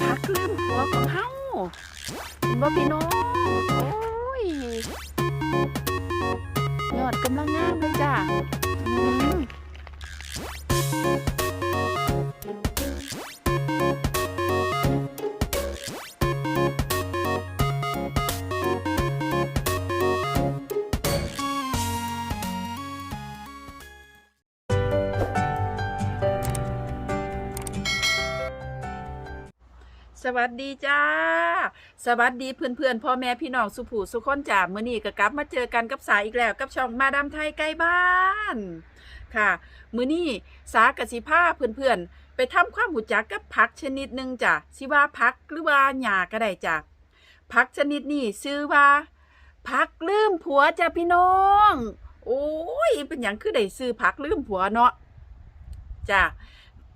พักคลื่นหัวของเฮาเห็นบ่พี่น้อง โอ้ย ยอดกำลังงามเลยจ้ะ สวัสดีจ้า สวัสดีเพื่อนๆพ่อแม่พี่น้องสุผูสุคนจ่ามือนี้ก็กลับมาเจอกันกับสาอีกแล้วกับช่องมาดามไทยใกล้บ้านค่ะมื้อนี้สากสิพาเพื่อนๆไปทำความหูจักกับผักชนิดหนึ่งจ้ะสิว่าผักหรือว่าหญ้าก็ได้จ้ะผักชนิดนี้ชื่อว่าผักลืมผัวจ้ะพี่น้อง โอ้ยเป็นอย่างคือได้ซื้อผักลืมผัวเนาะจ้ะ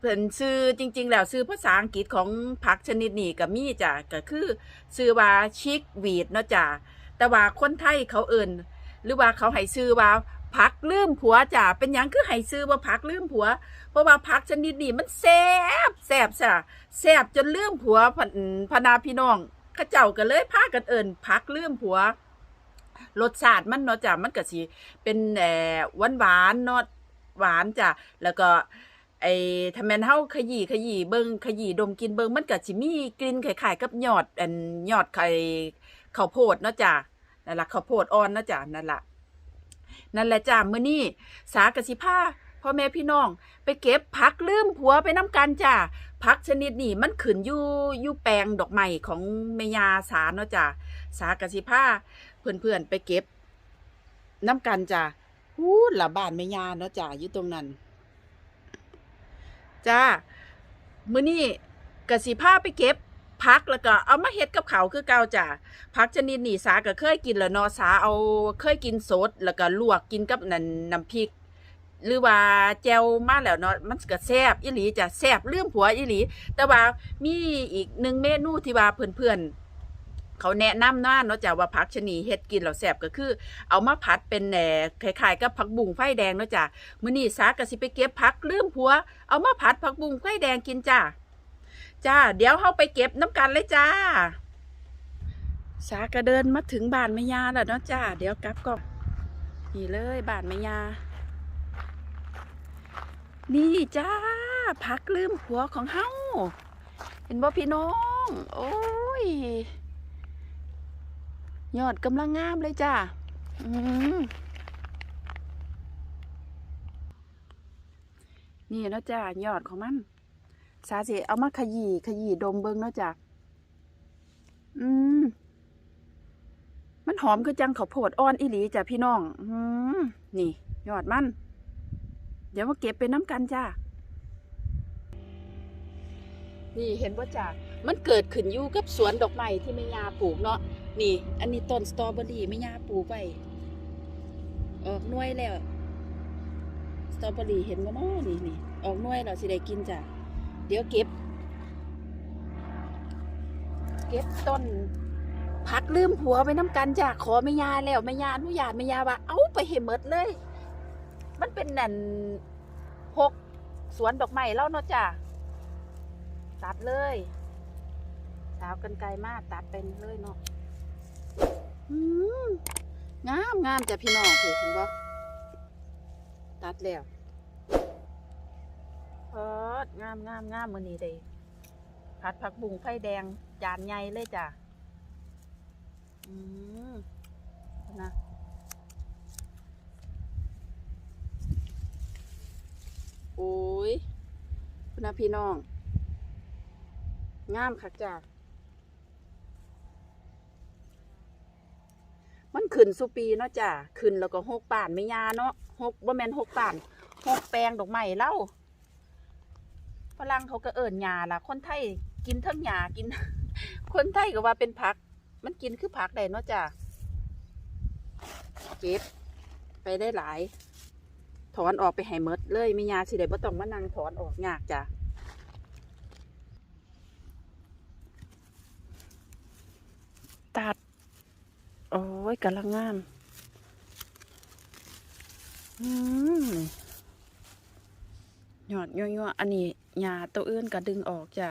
เพิ่นชื่อจริง ๆ แล้วชื่อภาษาอังกฤษของผักชนิดนี้ก็มีจ้ะก็คือชื่อว่าชิกวีดเนาะจ้ะแต่ว่าคนไทยเขาเอิ่นหรือว่าเขาให้ชื่อว่าผักลืมผัวจ้ะเป็นหยังคือให้ชื่อว่าผักลืมผัว เพราะว่าผักชนิดนี้มันแซบแซบจ้ะแซบจนลืมผัวพนพนาพี่น้องเขาเจ้าก็เลยพากันเอิ่นผักลืมผัวรสชาติมันเนาะจ้ะมันก็สิเป็นแหหวานหวานเนาะหวานจ้ะแล้วก็ ไอ้ถ้าแม่นเฮาขยี้ขยี้เบิ่งขยี้ดมกินเบิ่งมันก็สิมีกลิ่นคล้ายๆกับยอดอันยอดไข่ข้าวโพดเนาะจ้ะนั่นล่ะข้าวโพดอ่อนเนาะจ้ะนั่นล่ะนั่นแหละจ้ะมื้อนี้สากสิพาพ่อแม่พี่น้อง ไปเก็บผักลืมผัวไปน้ำกันจ้ะผักชนิดนี้มันขึ้นอยู่อยู่แปลงดอกไม้ของแม่ยาสาเนาะจ้ะสากสิพาเพื่อนๆไปเก็บน้ำกันจ้ะฮู้ละบ้านแม่ยาเนาะจ้ะอยู่ตรงนั้น จ้ามื้อนี้กสิพาไปเก็บพักแล้วก็เอามาเฮ็ดกับเขาคือเก่าจ้ะพักชนิดนี้สาก็เคยกินแล้วเนาะสาเอาเคยกินสด แล้วก็ลวกกินกับนั่นน้ำพริก หรือว่าแจวมาแล้วเนาะมันก็แซ่บอีหลีจ้ะแซ่บเลื่อมผัวอีหลี แต่ว่ามีอีกหนึ่งเมนูที่ว่าเพื่อนๆ เขาแนะนำนะเนาะจ้ะว่าผักชนิดเฮ็ดกินแล้วแซ่บก็คือ เอามาผัดเป็นแหน่คล้ายๆกับผักบุ้งไฟแดงเนาะจ้ะมื้อนี้สาก็สิไปเก็บผักลืมผัว เอามาผัดผักบุ้งไฟแดงกินจ้าจ้า เดี๋ยวเฮาไปเก็บน้ำกันเลยจ้าสากระเดินมาถึงบ้านแม่ยาแล้วเนาะจ้าเดี๋ยวกลับก่อนนี่เลยบ้านแม่ยา นี่จ้าพักลืมผัวของเฮาเห็นบ่พี่น้อง โอ้ย ยอดกำลังงามเลยจ้าอนี่นะจ้ายอดของมัน สาสิเอามาขยี้ขยี้ดมเบิ่งเนาะจ้ะอืม มันหอมคือจังข้าวโพดอ่อนอีหลีจ้ะพี่น้อง อืม นี่ ยอดมัน เดี๋ยวมาเก็บไปน้ำกันจ้า นี่เห็นว่าจ้ะ มันเกิดขึ้นอยู่กับสวนดอกไม้ที่แม่ยาปลูกเนาะนี่ อันนี้ต้นสตรอเบอรี่แม่ยาปลูกไว้ออกน่วยแล้วสตรอเบอรี่เห็นบ่เนาะนี่นี่ออกน่วยเราสิได้กินจ้ะเดี๋ยวเก็บ เก็บต้นพักลืมผัวไปน้ำกันจ้ะขอไม่ยาแล้วไม่ยาอนุญาตไม่ยาว่าเอาไปให้หมดเลย มันเป็นนั่นหกสวนดอกไม้แล้วเนาะจ้ะตัดเลย สาวกันไกลมากตัดเป็นเลยเนาะอืมงามงามจ้ะพี่น้องเห็นบ่ตัดแล้วเพิดงามงามงามมือนี้เลยผัดผักบุ้งไฟแดง จานใหญ่เลยจ้ะ อืมนะโอ้ยคุณพี่น้อง งามคักจ้ะ มันขึ้นสุปีเนาะจ้ะขึ้นแล้วก็หกป่านไม่ยาเนาะหกบ่แมนหกป่านหกแปลงดอกไม้เล่าฝรั่งเขาก็เอิญหญ้าล่ะ คนไทยกินทั้งหญ้ากิน คนไทยก็ว่าเป็นผัก มันกินคือผักได้เนาะจ้ะเก็บไปได้หลาย ถอนออกไปให้หมดเลยไม่ยาสิได้บ่ต้องมานั่งถอนออกยากจ้ะตัด โอ้ยกำลังงามหยอดย่อยๆอันนี้หยาตัวอื่นก็ดึงออกจ้ะ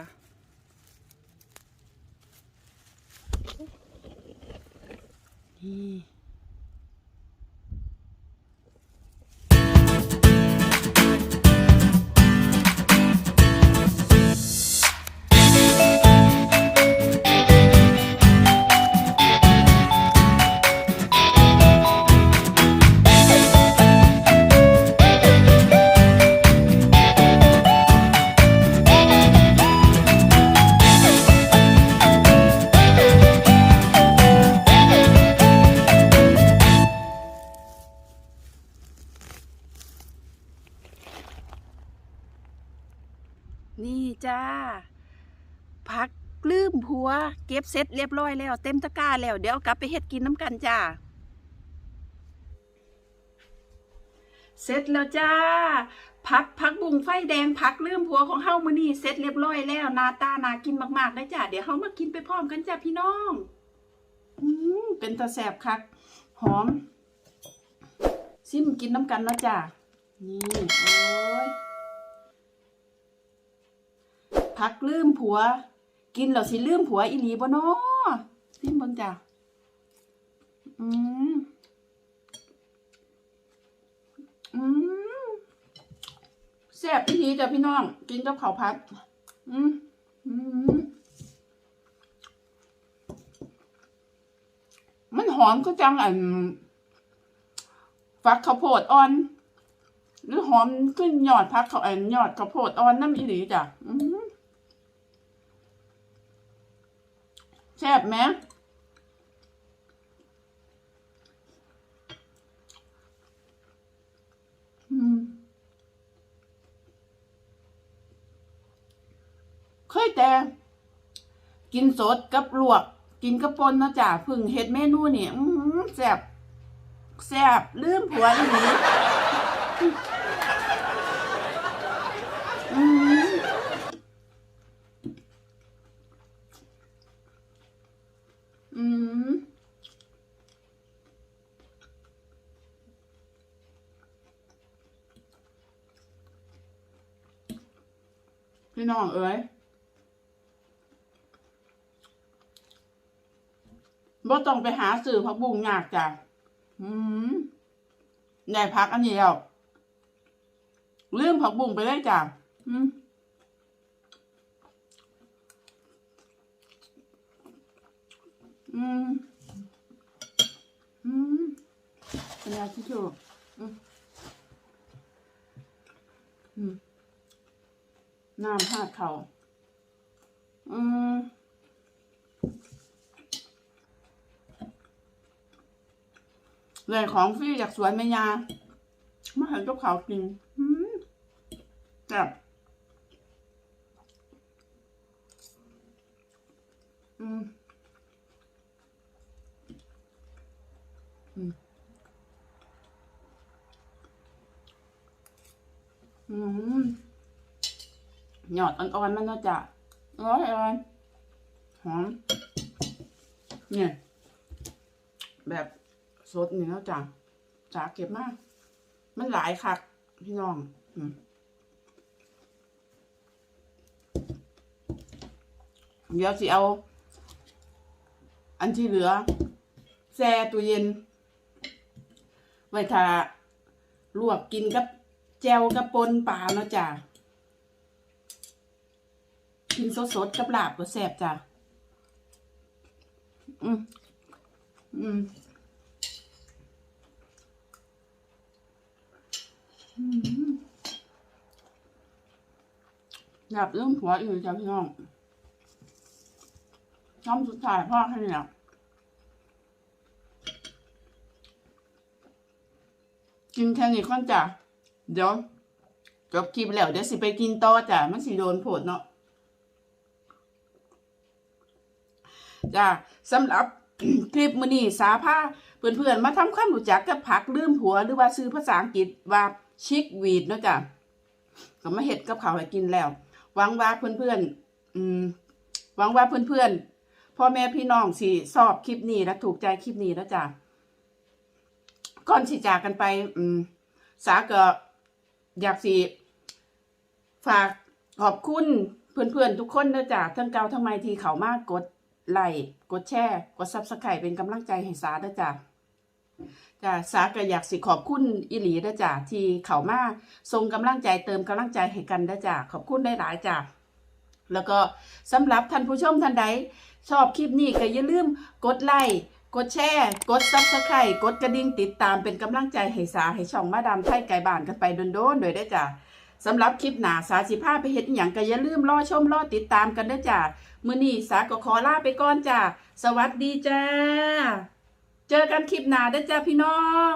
นี่ นี่จ้าพักลืมผัว เก็บเสร็จเรียบร้อยแล้ว เต็มตะกร้าแล้ว เดี๋ยวกลับไปเฮ็ดกินน้ำกันจ้าเสร็จแล้วจ้าพักพักบุงไฟแดงพักลืมผัวของเฮามื้อนี้เสร็จเรียบร้อยแล้วหน้าตาน่ากินมากๆเลยจ้าเดี๋ยวเฮามากินไปพร้อมกันจ้าพี่น้องอืมเป็นตาแสบคักหอม ซิมกินน้ำกันเนาะจ้านี่โอ้ย พักลืมผัว กินแล้วสิลืมผัวอีหลีบ่เนาะซิมเบิ่งจ้ะอืมอืมแซ่บอีหลีจ้ะพี่น้อง กินกับข้าวผัด อืมอืมมันหอมก็จังอันฟักข้าวโพดอ่อนหรือหอมขึ้นยอดพักเขาวอันยอดข้าวโพดอ่อนน้ำอีหลีจ้ะอืม แซ่บไหมอืมเคยแต่ กินสดกับลวก กินกับปนนะจ๊ะพึ่งเฮ็ดเมนูนี่แซ่บแซ่บลืมผัวอีหลีอืม อืมพี่น้องเอ๋ยบ่ต้องไปหาสื่อพักบุ้งยากจ้ะ อืมได้พักอันนี้แล้วลืมผักบุ้งไปเลยจ้ะ อืม อืม อืมเป็นยาที่ถูกอืมอืมน้ำหาดเขาอืมเลยของฟรีจากสวนแม่ยามาเห็นกับเขาวกินอืมแบบอืม อืมหยอดอ่อนๆมันเนาจะร้อยอ่อนหอมเนี่ย แบบสดนี่เนาจ้ะจ๋าเก็บมาก มันหลายคักพี่น้องเดี๋ยวสิเอา อันที่เหลือแช่ตู้เย็น ไว้ถ้าลวกกินกับ แจวกับปนปลาเนาะจ้ะกินสดๆกับลาบก็แซ่บจ้ะอืมอืมอืมอยากเรื่องผัวอีกจ้ะพี่น้องทำสุดท้ายพ่อให้เนี่ยกินแค่นี้ก่อนจ้ะ เดี๋ยวจบคลิปแล้วเดี๋ยวสิไปกินต่อจ้ะมันสิโดนผดเนาะจ้ะสำหรับคลิปมือนี้สาพาเพื่อนๆมาทำความรู้จักกับผักลืมผัวหรือว่าซื้อภาษาอังกฤษว่าชิกวีดเนาะจ้ะก็มาเฮ็ดกับข้าให้กินแล้วหวังว่าเพื่อนๆอืมหวังว่าเพื่อนๆพ่อแม่พี่น้องสิชอบคลิปนี้และถูกใจคลิปนี้แล้วจ้ะก่อนที่จากกันไป อืมสาเก็ อยากสิฝากขอบคุณเพื่อนๆทุกคนนะจ๊ะทั้งเก่าทั้งใหม่ที่เขามากกดไลค์กดแชร์กด Subscribe เป็นกำลังใจให้สาเด้อจ้ะจ้ะสาก็อยากสิขอบคุณอีหลีเด้อจ้ะที่เขามาส่งกำลังใจเติมกำลังใจให้กันเด้อจ้ะขอบคุณได้หลายจ้ะแล้วก็สำหรับท่านผู้ชมท่านใดชอบคลิปนี้ก็อย่าลืมกดไลค์ กดแชร์ กดซับสไครต์กดกระดิ่งติดตามเป็นกำลังใจให้สาให้ช่องมาดามไทยไก่บ้านกันไปโดนๆโดวยได้จ้ะสำหรับคลิปหนาสาสิภาไปเห็นอย่างก็อย่าลืมรอชมรอติดตามกันด้จ้ะมือนี้สาก็ขอลาไปก่อนจ้ะสวัสดีจ้า เจอกันคลิปหนาด้อจ้าพี่น้อง